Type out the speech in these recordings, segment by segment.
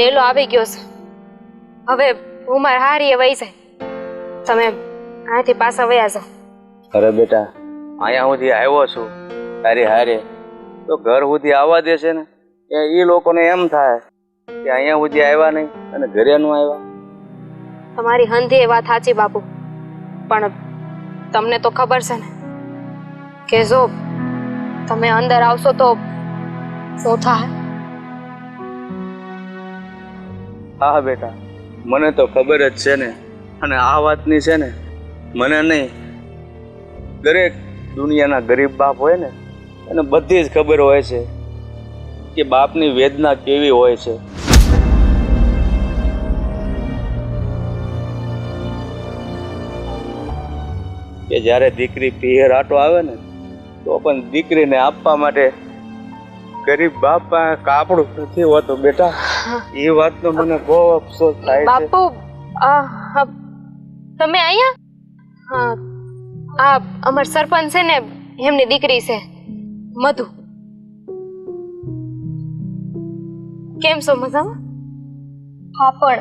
ડેલો આવી ગયો છે. હવે ઉંમર હારી વહી જાય. તમે અહીંથી પાછા વયા જાઓ. અરે બેટા અહીંયા સુધી આવ્યો છું તારી હારે. તો ઘર સુધી આવવા દેશે ને? એ એ લોકોને એમ થાય કે અહીંયા સુધી આવ્યા નહીં અને ઘરે નું આવ્યા. તમારી હંધી એ વાત સાચી બાપુ. પણ તમને તો ખબર છે ને કે જો તમે અંદર આવશો તો શું થાય હા, બેટા. મને તો ખબર જ છે ને. અને આ વાતની છે ને, મને નહીં. દરેક દુનિયાના ગરીબ બાપ હોય ને, એને બધી જ ખબર હોય છે કે બાપની વેદના કેવી હોય છે. કે જ્યારે દીકરી પિયર આટો આવે ને, તો પણ દીકરીને આપવા માટે ગરીબ બાપ કાપડું નથી હોતું બેટા. એ વાતનો મને બહુ અફસોસ થાય છે. બાપુ આ તમે અહીંયા? હા આ અમાર સરપંચ છે ને એમની દીકરી છે મધુ. કેમ છો મજામાં? હા પણ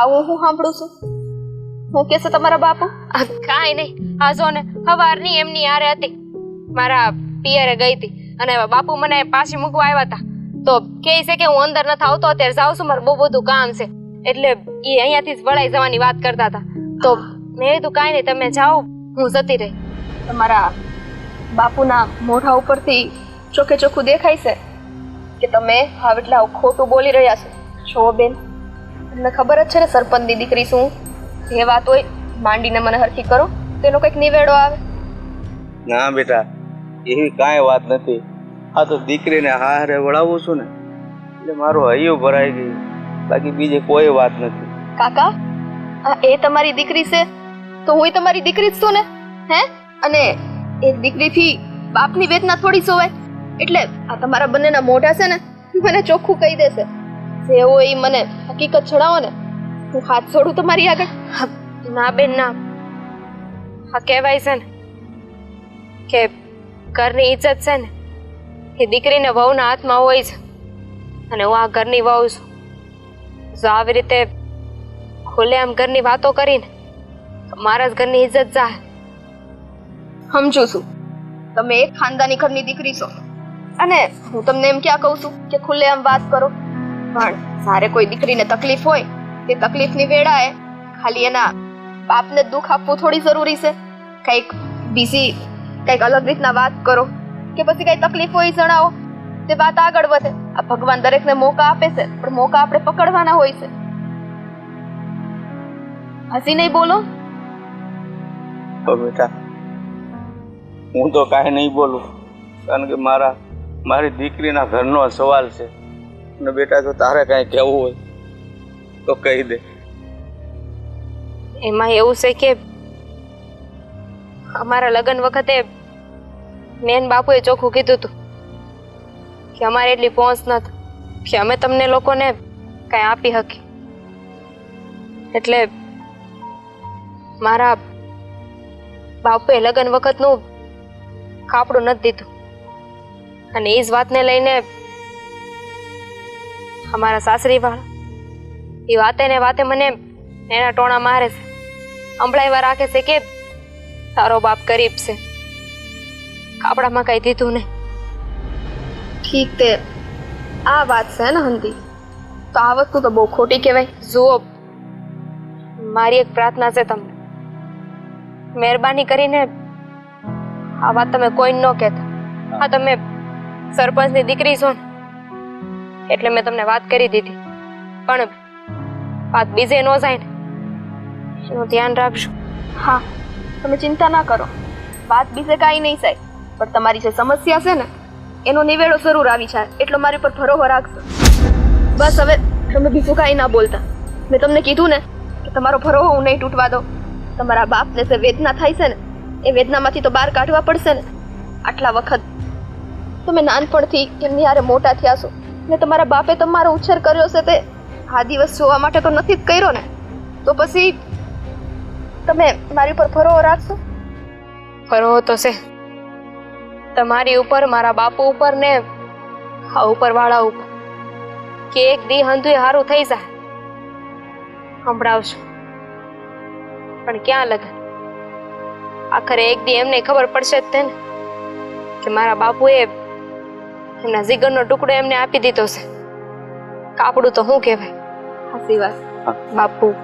આવું હું સાંભળું છું. હું કહેશે તમારા બાપુ? કાઈ કાંઈ નહીં. આ જો ને સવારની એમની આરે હતી. મારા પિયરે ગઈ હતી. અને બાપુ મને પાછી મૂકવા આવ્યા હતા તો કે છે કે હું અંદર નથી આવતો અત્યારે જાઉં છું મારે બહુ બધું કામ છે. એટલે એ અહીંયાથી જ વળાઈ જવાની વાત કરતા હતા તો મેં કીધું કાંઈ નહીં તમે જાઓ હું જતી રહી. તમારા બાપુના મોઢા ઉપરથી ચોખ્ખે ચોખ્ખું દેખાય છે કે તમે હવે એટલે આવું ખોટું બોલી રહ્યા છો? છો બેન તમને ખબર જ છે ને સરપંચની દીકરી શું જે વાત હોય માંડીને મને હરખી કરો તેનો કંઈક નિવેડો આવે. ના બેટા એવી કાંઈ વાત નથી. આ તો દીકરીને હારે વળાવું છું ને એટલે મારું હૈયું ભરાઈ ગયું. બાકી બીજી કોઈ વાત નથી. કાકા આ એ તમારી દીકરી છે? તો હું તમારી દીકરી જ છું ને? હે? અને એ દીકરીથી બાપની વેદના થોડી સોવાય. એટલે આ તમારા બંનેના મોઢા છે ને મને ચોખ્ખું કહી દેશે. જે હોય એ મને હકીકત છોડાવો ને. હું હાથ છોડું તમારી આગળ. ના બેન ના. હા કહેવાય છે ને કે ઘરની ઇજ્જત છે ને, એ દીકરીને વહુના હાથમાં હોય છે અને હું આ ઘરની વહુ છું. જો આવી રીતે ખુલ્લેઆમ ઘરની વાતો કરીને મારા જ ઘરની ઇજ્જત જાય. સમજુ છું તમે એક ખાનદાની ઘરની દીકરી છો. અને હું તમને એમ ક્યાં કહું છું કે ખુલ્લેઆમ વાત કરો. પણ જ્યારે કોઈ દીકરીને તકલીફ હોય, તે તકલીફની વેળાએ ખાલી એના બાપને દુઃખ આપવું થોડી જરૂરી છે. કંઈક બીજી કંઈક અલગ રીતના વાત કરો કે પછી કઈ તકલીફ હોય જણાવો. તે વાત આગળ વધે. આ ભગવાન દરેકને મોકા આપે છે પણ મોકા આપણે પકડવાના હોય છે. હસી નહીં બોલો. તો બેટા હું તો કાંઈ નહીં બોલું કારણ કે મારા મારી દીકરીના ઘરનો સવાલ છે. અને બેટા જો તારે કાંઈ કહેવું હોય તો કહી દે. એમાં એવું છે કે અમારા લગ્ન વખતે મેન બાપુએ ચોખ્ખું કીધું હતું કે અમારે એટલી પહોંચ નથી કે અમે તમને લોકોને કાંઈ આપી શકી એટલે મારા બાપુએ લગ્ન વખતનું કાપડું નથી દીધું. અને એ જ વાતને લઈને અમારા સાસરી વાળા એ વાતે ને વાતે મને એના ટોણા મારે છે. સંભળાવ્યા રાખે છે કે તારો બાપ ગરીબ છે. કાપડામાં કઈ દીધું ને ઠીક તે. આ વાત છે ને હંધી. તો આ વસ્તુ તો બહુ ખોટી કહેવાય. જુઓ મારી એક પ્રાર્થના છે તમને. મહેરબાની કરીને આ વાત તમે કોઈ ન કહેતા. હા તમે સરપંચની દીકરી છો ને એટલે મેં તમને વાત કરી દીધી. પણ વાત બીજે ન જાય ને. એનું ધ્યાન રાખજો. હા. તમે ચિંતા ના કરો. વાત બીજે કાંઈ નહીં થાય પણ તમારી જે સમસ્યા છે ને, એનો નિવેડો જરૂર આવી જાય. એટલો મારી પર ભરોસો રાખશો બસ હવે તમે બીજું કાંઈ ના બોલતા. મેં તમને કીધું ને કે તમારો ભરોસો હું નહીં તૂટવા દો તમારા બાપને જે વેદના થાય છે ને, એ વેદનામાંથી તો બહાર કાઢવા પડશે ને. આટલા વખત તમે નાનપણથી એમની હારે મોટા થયા છો. ને તમારા બાપે તમારો ઉછેર કર્યો છે તે. આ દિવસ જોવા માટે તો નથી જ કર્યો ને. તો પછી તમે મારી ઉપર ભરોસો રાખશો? ફરવો તો છે. તમારી ઉપર મારા બાપુ ઉપર ને આ ઉપરવાળા ઉપર. કે એક દી હંધુય સારું થઈ જાય. સંભળાવશો. પણ ક્યાં લગન? આખરે એક દી એમને ખબર પડશે જ તેને કે મારા બાપુએ એમના જીગરનો ટુકડો એમને આપી દીધો છે. કાપડું તો શું કહેવાય? સાચી વાત. બાપુ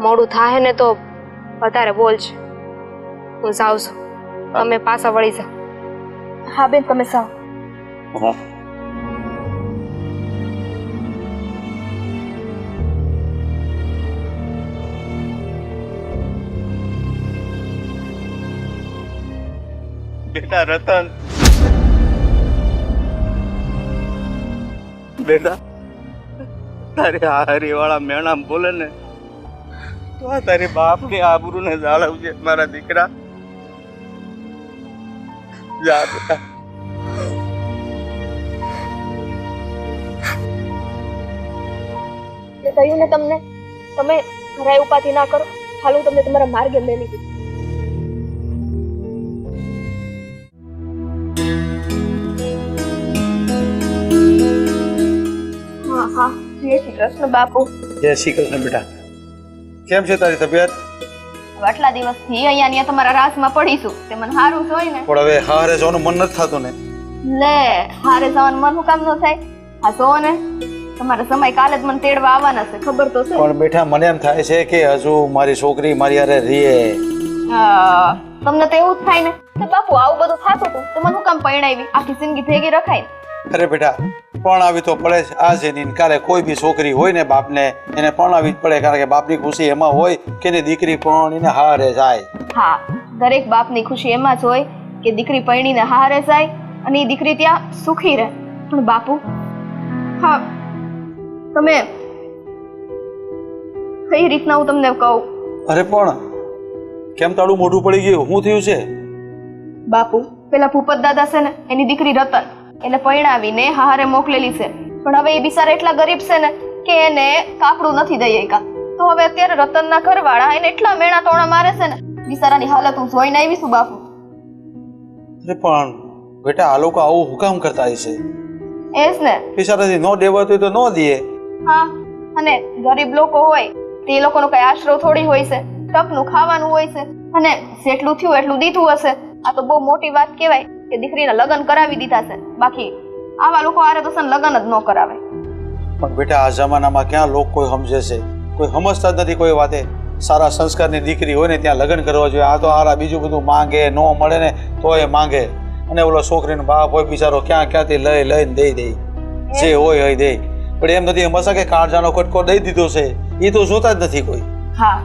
મોડું થાય ને તો વધારે બોલ છે. હું જાઉં છું. તમે પાછા વળી જાઓ. હા બેન તમે સાવ હા. બેટા રતન. બેટા તારે હારી વાળા મેણા બોલે ને. આ તારી બાપની આબરૂને જાળવજે મારા દીકરા. જા બેટા કહ્યું ને તમને તમે જરાય ઉપાધિ ના કરો. હાલ હું તમને તમારા માર્ગે મેલી દીધું હા હા. જય શ્રી કૃષ્ણ બાપુ. જય શ્રી કૃષ્ણ બેટા. કેમ છે તારી તબિયત? આટલા દિવસથી અહીંયા ને તમારા રાસમાં પડીશું. તે મને હારું જોઈ ને. પણ હવે હારે જવાનું મન નથી થતું ને. લે હારે જવાનું મન હું કામ ન થાય? હા જો ને તમારા સમય કાલે જ મને તેડવા આવવાના છે ખબર તો છે. પણ બેઠા મને એમ થાય છે કે હજુ મારી છોકરી મારી હારે રીએ તમને તો એવું જ થાય ને. બાપુ આવું બધું થતું હતું તો મને હું કામ પરણાવી? આખી જિંદગી ભેગી રખાય. અરે બેટા પરણાવી તો પડે જ આજે ની કાલે કોઈ બી છોકરી હોય ને બાપને એને પરણાવી જ પડે. કારણ કે બાપની ખુશી એમાં હોય કે એની દીકરી પરણીને હારે જાય. હા દરેક બાપની ખુશી એમાં જ હોય કે દીકરી પરણીને હારે જાય અને એ દીકરી ત્યાં સુખી રહે. પણ બાપુ હા તમે કઈ રીતના હું તમને કહું? અરે પણ કેમ તાળું મોઢું પડી ગયું? શું થયું છે? બાપુ પેલા ભૂપત દાદા છે ને એની દીકરી રતન. એને પરણાવીને હારે મોકલેલી છે. પણ હવે એ બિચારા એટલા ગરીબ છે ને કે એને કાપડું નથી દઈ એકા તો હવે અત્યારે રતનના ઘરવાળા એને એટલા મેણા ટોણા મારે છે ને બિચારાની હાલત હું જોઈને આવી છું બાપુ. અરે પણ બેટા આ લોકો આવું હુકામ કરતા હશે એ જ ને. બિચારાથી નો દેવાતું તો નો દે. હા અને ગરીબ લોકો હોય તે લોકોનો કઈ આશરો થોડી હોય છે. ટપનું ખાવાનું હોય છે. અને જેટલું થયું એટલું દીધું હશે. આ તો બહુ મોટી વાત કહેવાય. કે દીકરીના લગ્ન કરાવી દીધા છે. બાકી આવા લોકો આરે તો સન લગ્ન જ ન કરાવે. પણ બેટા આ જમાનામાં ક્યાં લોકો કોઈ સમજે છે? કોઈ સમજતા જ નથી કોઈ વાતે. સારા સંસ્કારની દીકરી હોય ને ત્યાં લગ્ન કરવા જોઈએ. આ તો હારા બીજું બધું માંગે ન મળે ને તો એ માંગે. અને ઓલો છોકરીનો બાપ હોય બિચારો ક્યાં ક્યાંથી લઈ લઈને દઈ દે. જે હોય હોય દે. પણ એમ નથી મસા કે કાળજાનો કટકો દઈ દીધો છે. એ તો જોતા જ નથી કોઈ. હા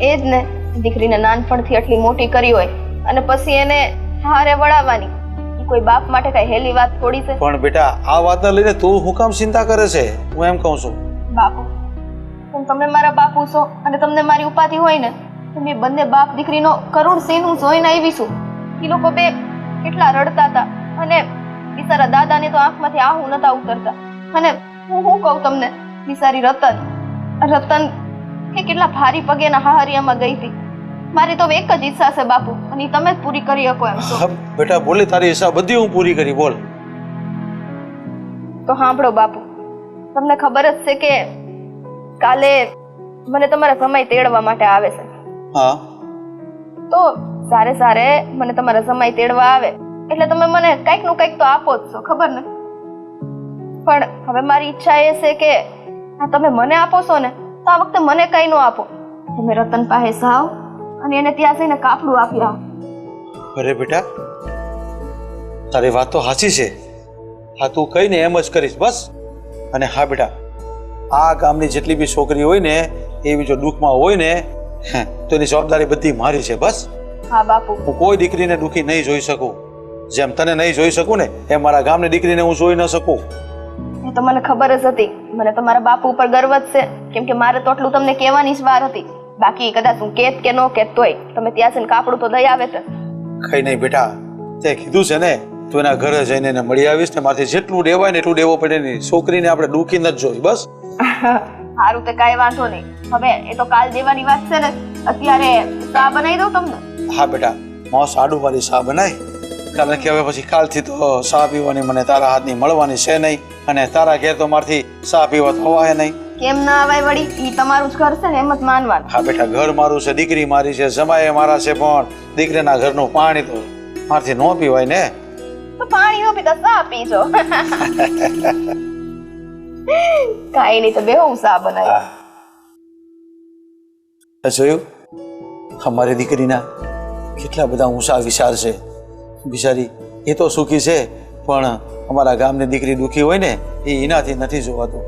એ જ ને. દીકરીને નાનપણથી આટલી મોટી કરી હોય. અને પછી એને હારે વળાવવાની. કોઈ બાપ માટે કઈ હેલી વાત થોડી છે? પણ બેટા આ વાતને લઈને તું હું કામ ચિંતા કરે છે? હું એમ કહું છું. બાપુ હું તમે મારા બાપુ છો અને તમને મારી ઉપાધિ હોય ને તો મેં બંને બાપ દીકરીનો કરુણ સીન હું જોઈને આવી છું. એ લોકો બે કેટલા રડતા હતા અને બિચારા દાદાને તો આંખમાંથી આહું નતા ઉતરતા. અને હું હું કહું તમને બિચારી રતન રતન એ કેટલા ભારી પગે ના હાહરિયામાં ગઈ હતી. મારી તો એક જ ઈચ્છા છે બાપુ અને તમે જ પૂરી કરી શકો એમ છો. બેટા બોલે તારી ઈચ્છા બધી હું પૂરી કરી બોલ. તો સાંભળો બાપુ તમને ખબર જ છે કે કાલે મને તમારા સમય તેડવા માટે આવે છે. હા. તો સારે સારે મને તમારા સમય તેડવા આવે એટલે તમે મને કંઈકનું કંઈક તો આપો જ છો ખબર ને? પણ હવે મારી ઈચ્છા એ છે કે તમે મને આપો છો ને તો આ વખતે મને કંઈ નો આપો. તમે રતન પાસે જાઓ અને એને ત્યાં જઈને કાપડું આપ્યા અરે બેટા તારી વાત તો સાચી છે. હા તું કહીને એમ જ કરીશ બસ. અને હા બેટા આ ગામની જેટલી બી છોકરી હોય ને એવી જો દુઃખમાં હોય ને તો એની જવાબદારી બધી મારી છે બસ. હા બાપુ. હું કોઈ દીકરીને દુઃખી નહીં જોઈ શકું. જેમ તને નહીં જોઈ શકું ને એમ મારા ગામની દીકરીને હું જોઈ ન શકું. એ તો મને ખબર જ હતી. મને તમારા બાપુ ઉપર ગર્વ જ છે. કેમ કે મારે તો આટલું તમને કહેવાની જ વાર હતી. બાકી કદાચ હું કેત કે ન કેત તોય તમે ત્યાં જઈને કાપડું તો દઈ આવે તો. કઈ નહીં બેટા તે કીધું છે ને તું એના ઘરે જઈને એને મળી આવીશ ને મારથી જેટલું દેવાય ને એટલું દેવો પડે નહીં છોકરીને આપણે દુઃખી ન જ જોઈ બસ. સારું તે કાંઈ વાંધો નહીં. હવે એ તો કાલ દેવાની વાત છે ને અત્યારે સા બનાવી દઉં તમને? હા બેટા માસ સાડું વાળી સા બનાય? કારણ કે હવે પછી કાલથી તો સા પીવાની મને તારા હાથની મળવાની છે નહીં અને તારા ઘેર તો મારથી સા પીવા તો હવાય નહીં. કેમ ના અવાય વળી? ઈ તમારું જ ઘર છે ને એમ જ માનવાનું. હા બેટા ઘર મારું છે દીકરી મારી છે જમાય મારા છે પણ દીકરીના ઘરનું પાણી તો મારથી ન પીવાય ને. તો પાણી નો પીતા સા પીજો? કાઈ નહીં તો બે હું સા બનાવી. જોયું? અમારી દીકરીના કેટલા બધા ઊંચા વિચાર છે. બિચારી એ તો સુખી છે પણ અમારા ગામની દીકરી દુખી હોય ને એ એનાથી નથી જોવાતું.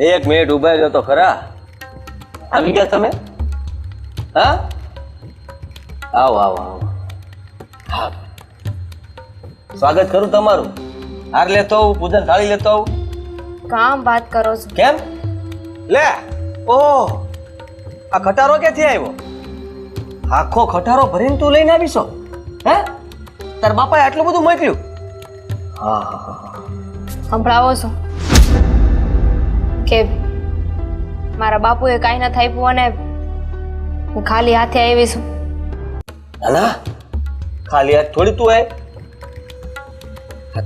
એક મિનિટ ઊભા રહ્યો તો ખરા. આવી ગયા તમે? હા? આવો આવો આવો. હા. સ્વાગત કરું તમારું. હાર લેતો આવું પૂજન થાળી લેતો આવું. કામ વાત કરો છો. કેમ? લે ઓહ આ ખટારો ક્યાંથી આવ્યો? આખો ખટારો ભરીને તું લઈને આવીશો હે? તાર બાપાએ આટલું બધું મોકલ્યું? હા હા હા. સંભળાવો છો. કે મારા બાપુએ કાંઈ ના થાપ્યું અને હું ખાલી હાથે આવી છું. ના ખાલી હાથ થોડી તું આય.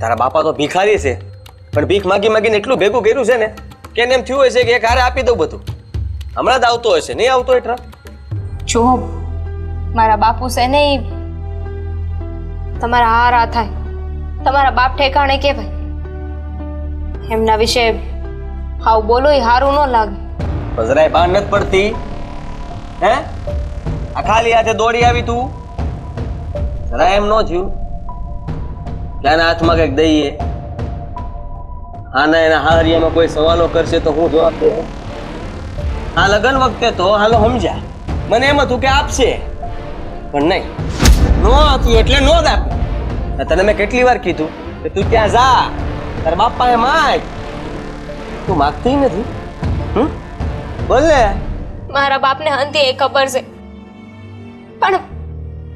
તારા બાપા તો ભિખારી છે. પણ ભીખ માગી માગીને એટલું ભેગું કર્યું છે ને કે એને એમ થયું હશે કે એક હારે આપી દઉં બધું. હમણાં જ આવતો હશે નહીં આવતો એટલા જો મારા બાપુ છે ને તમારા હારા થાય. તમારા બાપ ઠેકાણે કે ભાઈ એમના વિશે હાવ બોલો એ હારું ન લાગે. પણ જરાય નથી પડતી. હે? આ ખાલી હાથે દોડી આવી તું. જરા એમ ન થયું. કે હાથમાં કંઈક દઈએ. આના એના હારિયામાં કોઈ સવાલો કરશે તો હું જવાબ દઉં. આ લગ્ન વખતે તો હાલો સમજ્યા મને એમ હતું કે આપશે. પણ નહીં. નો હતું એટલે નો જ આપ્યું તને મેં કેટલી વાર કીધું કે તું ત્યાં જા. તારા બાપાએ માગ તું માગતી નથી? હમ? બોલ ને મારા બાપને હંતી એ ખબર છે. પણ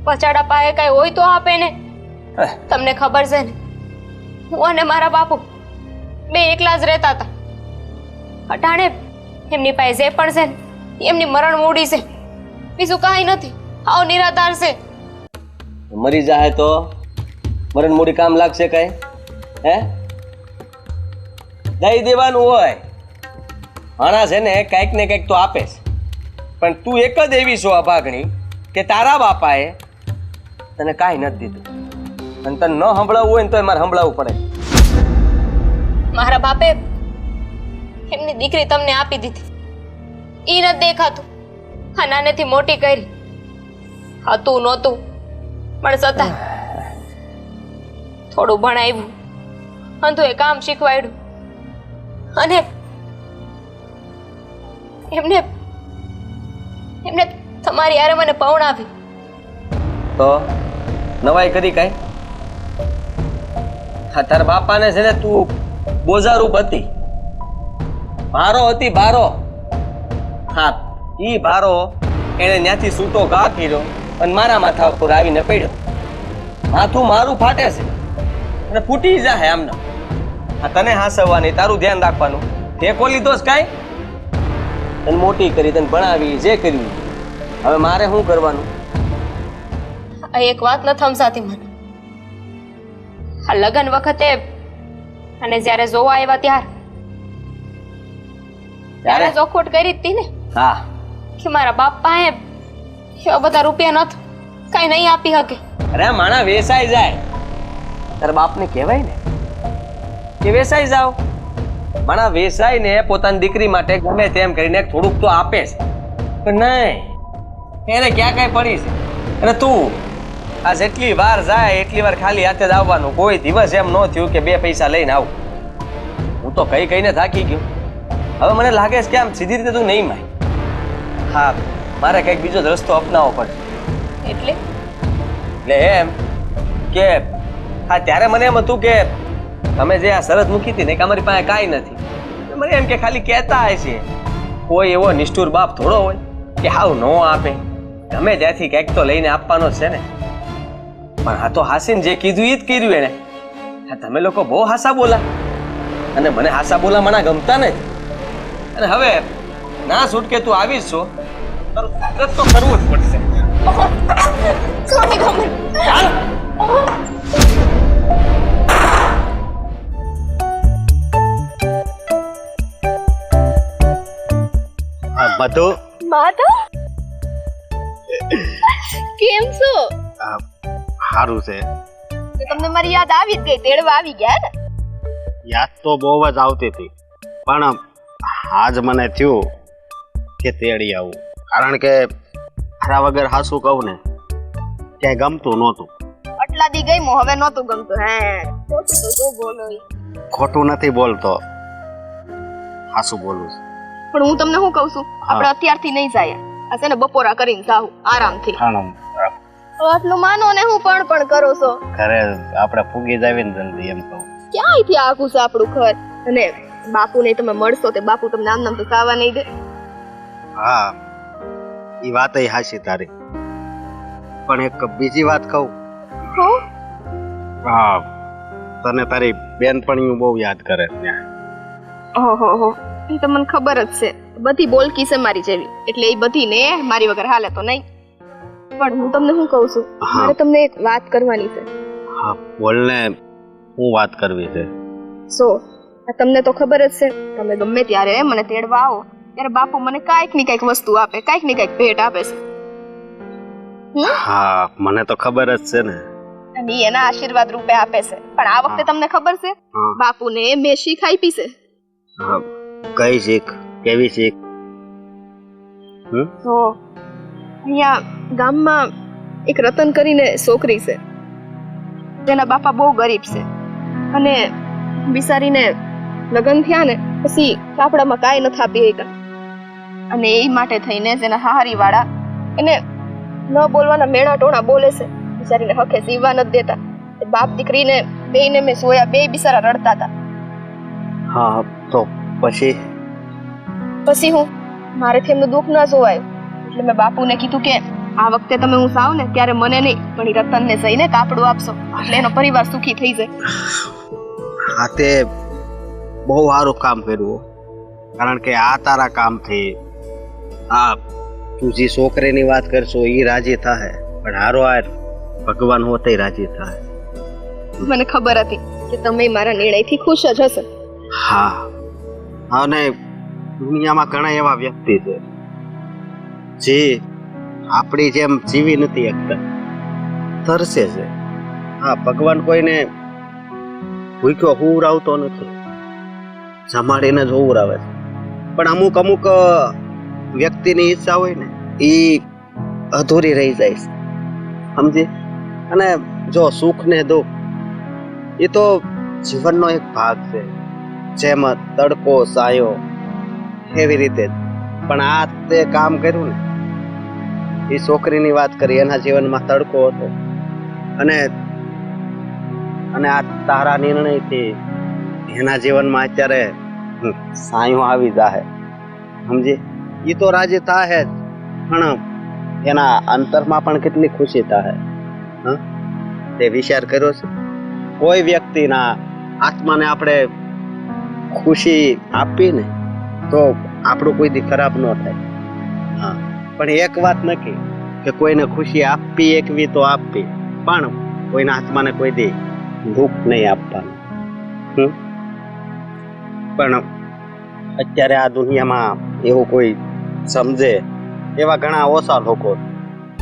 પચાડા પાએ કાંઈ હોય તો આપે ને. તમને ખબર છે ને? હું અને મારા બાપુ બે એકલા જ રહેતા હતા. અટાણે એમની પાસે જે પણ છે ને એમની મરણ મૂડી છે. બીજું કાંઈ નથી. આવ નિરાધાર છે. મરી જાય તો? મરણ મૂડી કામ લાગશે કઈ? હે? દઈ દેવાનું હોય. માણસ છે ને કંઈક ને કંઈક તો આપે જ પણ તું એક જ એવી છો અભાગણી કે તારા બાપાએ તને કાંઈ નથી દીધું. અને તને ન સંભળાવવું હોય ને તો મારે સંભળાવવું પડે. મારા બાપે એમની દીકરી તમને આપી દીધી. એ નથી દેખાતું. આ નાનેથી મોટી કરી. હતું નહોતું. પણ છતાં થોડું ભણાવ્યું. અંધુ એ કામ શીખવાડ્યું. અને એમને એમને તમારી યારે મને પવણાવી તો નવાઈ કરી કાંઈ? હા, તારા બાપાને છે ને તું બોજારૂપ હતી. ભારો હતી ભારો. હા, ઈ ભારો એને ત્યાંથી સૂતો ઘા કર્યો અને મારા માથા ઉપર આવીને પડ્યો. માથું મારું ફાટે છે અને ફૂટી જાય આમને. આ તને હાસવવાની તારું ધ્યાન રાખવાનું. કોલી લીધો છે કાંઈ? તને મોટી કરી તને ભણાવી જે કર્યું. હવે મારે શું કરવાનું? આ એક વાત ન સમજાતી મને. આ લગ્ન વખતે અને જ્યારે જોવા આવ્યા ત્યારે ત્યારે જોખોટ કરી હતી ને હા. કે મારા બાપા એ એવા બધા રૂપિયા નથી કઈ નહીં આપી શકે. અરે માણા વેસાઈ જાય. તારા બાપને કહેવાય ને કે વેસાઈ જાઓ? પણ વેસાઈ ને પોતાની દીકરી માટે ગમે તેમ કરીને થોડુંક તો આપે છે. પણ નહીં એને ક્યાં કાંઈ પડી છે? અને તું આ જેટલી વાર જાય એટલી વાર ખાલી હાથે જ આવવાનું. કોઈ દિવસ એમ ન થયું કે બે પૈસા લઈને આવું. હું તો કઈ કઈને થાકી ગયો. હવે મને લાગે છે કે આમ સીધી રીતે તું નહીં માય. હા મારે કંઈક બીજો રસ્તો અપનાવવો પડે. એટલે? એટલે એમ કે હા ત્યારે મને એમ હતું કે તમે જે આ શરત મૂકી હતી ને કે અમારી પાસે કાંઈ નથી. મને એમ કે ખાલી કહેતા હશે કોઈ એવો નિષ્ઠુર બાપ થોડો હોય કે હાવ નો આપે. ગમે ત્યાંથી કંઈક તો લઈને આપવાનો છે ને. પણ આ તો હાસીને જે કીધું એ જ કર્યું એને. હા તમે લોકો બહુ હાસા બોલા. અને મને હાસા બોલા મને ગમતા નથી અને હવે ના છૂટકે તું આવીશ છો તો કરવું જ પડશે. સ્વામી ગમન ચાલ આ બધું માતા કેમ છો આ સારું છે તો તમને મારી યાદ આવી જ ગઈ તેડવા આવી ગયા ને યાદ તો બહુ જ આવતી હતી પણ આજ મને થયું કે તેડી આવું કારણ કે ખરા વગર હાસું કહું ને ક્યાંય ગમતું નહોતું આટલા દી ગઈ હવે નહોતું ગમતું હે ખોટું તો શું બોલો ઈ. ખોટું નથી બોલતો હાસું બોલું છું પણ હું તમને શું કહું છું? આપણે અત્યારથી નહીં જાય. આ છે ને બપોરા કરીને જાવું આરામથી. આટલું માનો ને હું પણ પણ કરો છો. ઘરે આપણે ફૂગી જાવી ને જલ્દી એમ કહું. ક્યાંયથી આખું છે આપણું ઘર? અને બાપુને તમે મળશો તે બાપુ તમને આમ નામ તો ખાવા નહીં દે. હા એ વાત હાસી તારી. પણ એક બીજી વાત કહું. હા? તને તારી બેનપણીઓ બહુ યાદ કરે છે. ઓહો હો. એ તો મને ખબર જ છે. બધી બોલકી છે મારી જેવી. એટલે એ બધી ને મારી વગર હાલે તો નહીં. પણ હું તમને શું કહું છું? હા. મારે તમને એક વાત કરવાની છે. હા બોલને હું વાત કરવી છે? સો આ તમને તો ખબર જ છે. તમે ગમે ત્યારે મને તેડવા આવો. ત્યારે બાપુ મને કાંઈકની કાંઈક વસ્તુ આપે કાંઈકની કાંઈક ભેટ આપે છે. હા મને તો ખબર જ છે ને. અને ઈ એના આશીર્વાદ રૂપે આપે છે. પણ આ વખતે તમને ખબર છે? હા. બાપુને મેં ખાઈ પીશે છે. હા. કઈ શીખ? કેવી શીખ? તો અહીંયા ગામમાં એક રતન કરીને છોકરી છે. તેના બાપા બહુ ગરીબ છે. અને બિચારીને લગ્ન થયા ને પછી કાપડામાં કાંઈ નથી આપી શક્યા. અને એ માટે થઈને જેના હાહારી વાળા એને ન બોલવાના મેણા ટોણા બોલે છે. બિચારીને હકે સીવવા નથી દેતા. બાપ દીકરીને બેયને મેં સોયા બે બિચારા રડતા હતા. હા પછી? પછી હું? મારેથી એમનું દુઃખ ન જોવાયું. એટલે મેં બાપુને કીધું કે આ વખતે તમે હું સાવ ને ત્યારે મને નહીં પણ ઈ રતનને જઈને કાપડું આપશો. એટલે એનો પરિવાર સુખી થઈ જાય. હા તે બહુ સારું કામ કર્યું હો. કારણ કે આ તારા કામથી આ તું જે છોકરીની વાત કરશો એ રાજી થાય પણ હારો હાર ભગવાન હોતે રાજી થાય મને ખબર હતી કે તમે મારા નિર્ણયથી ખુશ જ હશો. હા. અને દુનિયામાં ઘણા એવા વ્યક્તિ છે, જે આપણી જેમ જીવી નથી શકતા. તરસે છે. હા, ભગવાન કોઈને ભૂખ્યો હુવરાવતો નથી. જમાડીને જ હુવરાવે છે. પણ અમુક અમુક વ્યક્તિની ઈચ્છા હોય ને એ અધૂરી રહી જાય છે. સમજી? અને જો સુખ ને દુઃખ એ તો જીવનનો એક ભાગ છે. જેમ તડકો સાયો એવી રીતે. પણ આ તે કામ કર્યું ને, એ છોકરીની વાત કરી, એના જીવનમાં તડકો હતો. અને અને આ તારા નિર્ણયથી એના જીવનમાં અત્યારે સાયો આવી જાહે. સમજી? એ તો રાજી થાહે જ, પણ એના અંતરમાં પણ કેટલી ખુશી થાહે. હા? તે વિચાર કર્યો છે. કોઈ વ્યક્તિના આત્માને આપણે ખુશી આપી ને તો આપણું કોઈ દી ખરાબ ન થાય. હા પણ એક વાત નક્કી કે કોઈને ખુશી આપવી એકવી તો આપવી પણ કોઈના આત્માને કોઈ દી દુઃખ નહીં આપવાનું. પણ અત્યારે આ દુનિયામાં એવું કોઈ સમજે એવા ઘણા ઓછા લોકો.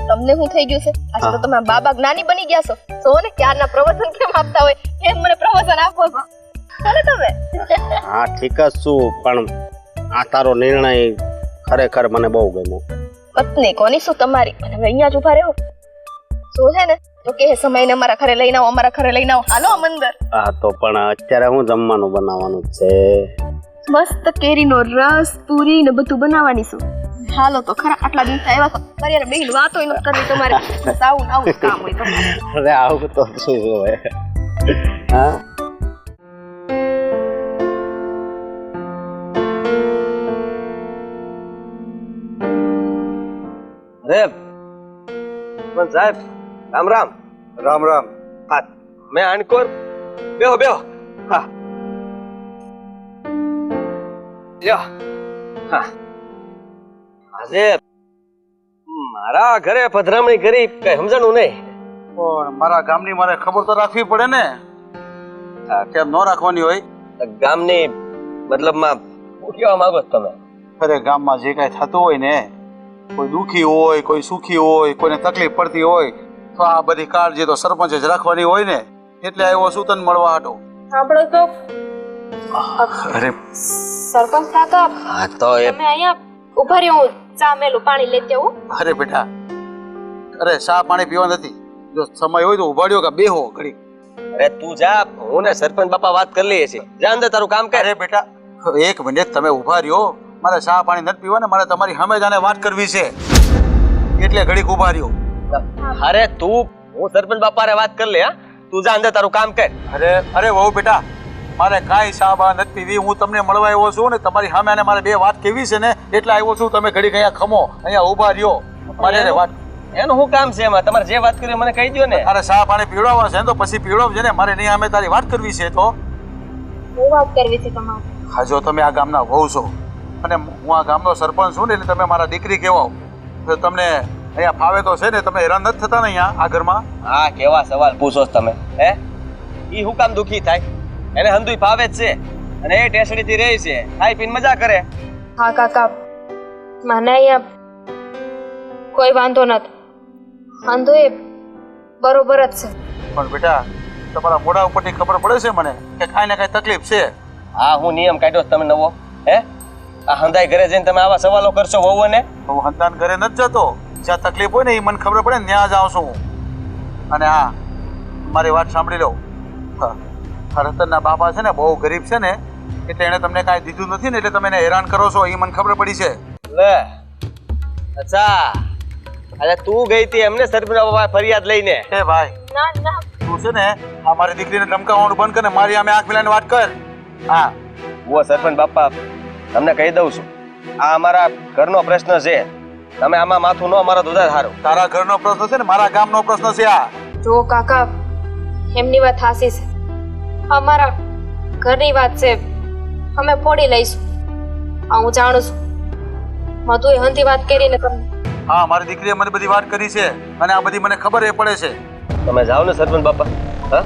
તમને શું થઈ ગયું છે? આજે તો તમે બાબા જ્ઞાની બની ગયા છો. જો ને ક્યારના પ્રવચન કેમ આપતા હોય? એમ મને પ્રવચન આપો ચાલો તમે. હા ઠીક જ છું પણ આ તારો નિર્ણય ખરેખર મને બહુ ગમ્યો. પત્ની કોની શું તમારી? અને હવે અહીંયા જ ઊભા રહો. શું છે ને? તો કે સમયને અમારા ઘરે લઈને આવો અમારા ઘરે લઈને આવો. હાલો આમ અંદર. હા તો પણ અત્યારે હું જમવાનું બનાવવાનું છે. મસ્ત કેરીનો રસ પૂરી ને બધું બનાવવાની છું. હાલો તો ખરા આટલા દિવસ આવ્યા છો મારી યાર બેન વાતો નથી કરવી તમારે. આવું ને આવું કામ હોય તમારે. અરે આવું તો શું હોય. હા? અરે પણ સાહેબ રામ રામ. રામ રામ. હા મેં આણકોર? બેહો બેહો. હા. લ્યો. હા. આજે મારા ઘરે પધરામણી કરી કઈ સમજણું નહીં. પણ મારા ગામની મારે ખબર તો રાખવી પડે ને. આ કેમ ન રાખવાની હોય? ગામની મતલબમાં શું કહેવા માંગો તમે. અરે ગામમાં જે કાંઈ થતું હોય ને કોઈ દુખી હોય કોઈ સુખી હોય કોઈને તકલીફ પડતી હોય તો આ બધી કાળજી તો સરપંચે જ રાખવાની હોય ને એટલે આવ્યો છું તને મળવા હતો સાંભળો તો. અરે. સરપંચ કાકા હા તો એ તમે અહીંયા ઊભા રહ્યો હું ચા મેલું પાણી લેતી આવું અરે બેટા અરે ચા પાણી પીવા નથી જો સમય હોય તો ઉભાડ્યો કે બેહો ઘડી અરે તું જા હું ને સરપંચ બાપા વાત કરી લઈએ છીએ. જા અંદર તારું કામ કર. અરે બેટા એક મિનિટ તમે ઊભા રહ્યો. મારે ચા પાણી નથી પીવા ને મારે તમારી સામે જાને વાત કરવી છે. એટલે ઘડીક ઊભા રહ્યો. અરે તું હું સરપંચ બાપા વાત કરી લે હા? તું જા અંદર તારું કામ કર. અરે અરે વહુ બેટા મારે કાંઈ ચા બા નથી પીવી હું તમને મળવા આવ્યો છું ને તમારી સામે અને મારે બે વાત કેવી છે ને એટલે આવ્યો છું તમે ઘડીક અહીંયા ખમો અહીંયા ઊભા રહ્યો. મારે વાત એનું શું કામ છે એમાં? તમારે જે વાત કરી મને કહી દો ને. અરે સા પાણી પીવડાવવા છે ને તો પછી પીવડાવજે ને મારે નહીં અમે તારી વાત કરવી છે તો. શું વાત કરવી છે તમારે. હા જો તમે આ ગામના વહુ છો અને હું આ ગામનો સરપંચ છું ને એટલે તમે મારા દીકરી કહેવાઓ. તો તમને અહીંયા ફાવે તો છે ને તમે હેરાન નથી થતા ને અહીંયા આ ઘરમાં? હા કેવા સવાલ પૂછો તમે હે? ઈ હું કામ દુખી થાય? એને હંધુય ફાવે જ છે અને એ ટેસડીથી રહે છે. ખાઈ પીને મજા કરે. હા કાકા. મને અહીંયા કોઈ વાંધો નથી. વાંધો એ બરોબર જ છે. પણ બેટા તમારા મોઢા ઉપરથી ખબર પડે છે મને કે કાંઈ ને કાંઈ તકલીફ છે. હા હું નિયમ કાઢ્યો તમે નવો હે? આ હંધાઈ ઘરે જઈને તમે આવા સવાલો કરશો વહુને હું હંતાન ઘરે નથી જતો. જ્યાં તકલીફ હોય ને એ મને ખબર પડે ને ત્યાં જ આવું છું હું. અને હા મારી વાત સાંભળી લો. હા, રતનના બાપા છે ને બહુ ગરીબ છે ને એટલે એણે તમને કાંઈ દીધું નથી ને એટલે તમે એને હેરાન કરો છો એ મને ખબર પડી છે. લે અચ્છા. અરે તું ગઈ હતી એમને સરપંચ બાપા ફરિયાદ લઈને. એ ભાઈ ના ના. તું છે ને આ મારી દીકરીને ધમકાવવાનું બંધ કર ને મારી આમે આંખ મિલાઈને વાત કર. હા. વો સરપંચ બાપા તમને કહી દઉં છું. આ અમારા ઘરનો પ્રશ્ન છે. તમે આમાં માથું ન મારો દુધા સારું. તારા ઘરનો પ્રશ્ન છે ને મારા ગામનો પ્રશ્ન છે આ. જો કાકા એમની વાત હાસી છે. અમારા ઘરની વાત છે. અમે ફોડી લઈશું. આ હું જાણું છું. મધુએ હંધી વાત કરીને તમને. હા મારી દીકરીએ મને બધી વાત કરી છે અને આ બધી મને ખબર એ પડે છે. તમે જાઓ ને સરપંચ બાપા. હા?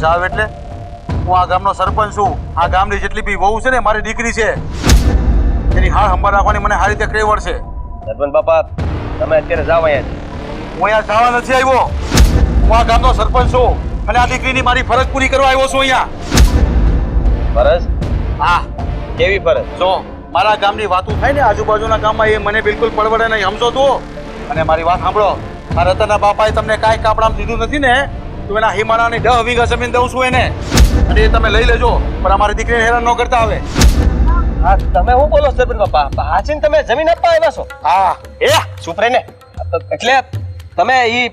સાહેબ એટલે. હું આ ગામનો સરપંચ છું. આ ગામની જેટલી બી વહુ છે ને મારી દીકરી છે એની હાર સંભાળ રાખવાની મને સારી રીતે કઈ છે સરપંચ બાપા તમે અત્યારે જાઓ અહીંયા. હું અહીંયા જવા નથી આવ્યો. હું આ ગામનો સરપંચ છું. અને આ દીકરીની મારી ફરજ પૂરી કરવા આવ્યો છું અહીંયા. ફરજ? હા. કેવી ફરજ? જો મારા ગામની વાતો થાય ને આજુબાજુના ગામમાં એ મને બિલકુલ પડવડે નહીં સમજો તું. અને મારી વાત સાંભળો. આ રતનના બાપાએ તમને કાંઈ કાપડામાં દીધું નથી ને તો એના હિમાનાની દહ વીઘા જમીન દઉં છું એને. અને એ તમે લઈ લેજો પણ અમારી દીકરીને હેરાન ન કરતા આવે. હા તમે શું બોલો સરપંચ બાપા? હાચીને તમે જમીન આપવા આવ્યા છો? હા. એ ચૂપ રહીને એટલે તમે ઈ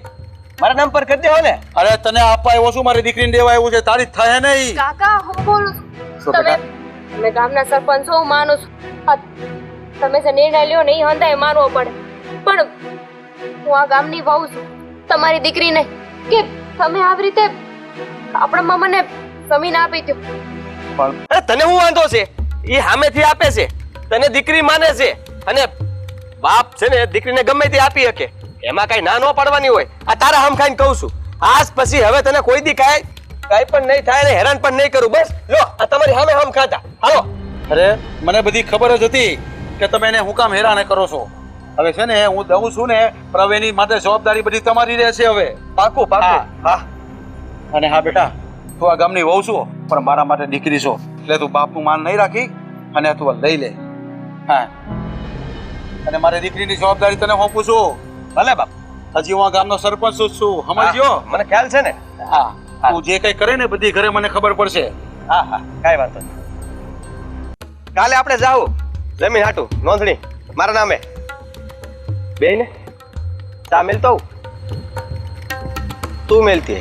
મારા નામ પર કરી દેવો ને. અરે તને આપવા આવ્યો છું મારી દીકરીને દેવા આવ્યું છે તારી થાય નહીં કાકા હું બોલું શું તમે તમે ગામના સરપંચ છો હું માનું છું. તમે જે નિર્ણય લ્યો ને એ હંધાય માનવો પડે. પણ હું આ ગામની વહુ છું. તમારી દીકરીને કે તમે આવી રીતે આપણામાં મને જમીન આપી દો પણ અરે તને હું વાંધો છે? એ હામેથી આપે છે. તને દીકરી માને છે. અને બાપ છે ને દીકરીને ગમે તે આપી શકે. એમાં કઈ ના ન પાડવાની હોય. આ તારા હમ ખાઈને કહું છું. આજ પછી હવે તને કોઈ દી કાય કઈ પણ નહીં થાય ને હેરાન પણ નહીં કરું. બસ લો આ તમારી સામે હમ ખાતા. હાલો. અરે મને બધી ખબર જ હતી કે તમે એને હું કામ હેરાન કરો છો. હવે છે ને હું દઉં છું ને પ્રવેની માટે જવાબદારી બધી તમારી રહેશે હવે. પાકું પાકું. હા. અને હા બેટા તું આ ગામની વહુ છો પણ મારા માટે દીકરી છો. એટલે તું બાપનું માન નહીં રાખી અને તું લઈ લે. હા. અને મારી દીકરીની જવાબદારી તને સોંપું છું. ભલે બાપ. હજી હું આ ગામનો સરપંચ જ છું. સમજ્યો? મને ખ્યાલ છે ને. હા. તું જે કઈ કરે ને બધી ઘરે મને ખબર પડશે. હા હા. કાંઈ વાંધો નહીં. કાલે આપણે જાવું. જમીન હાટું નોંધણી. મારા નામે. બે ને ચા મેલતો તું મેલતી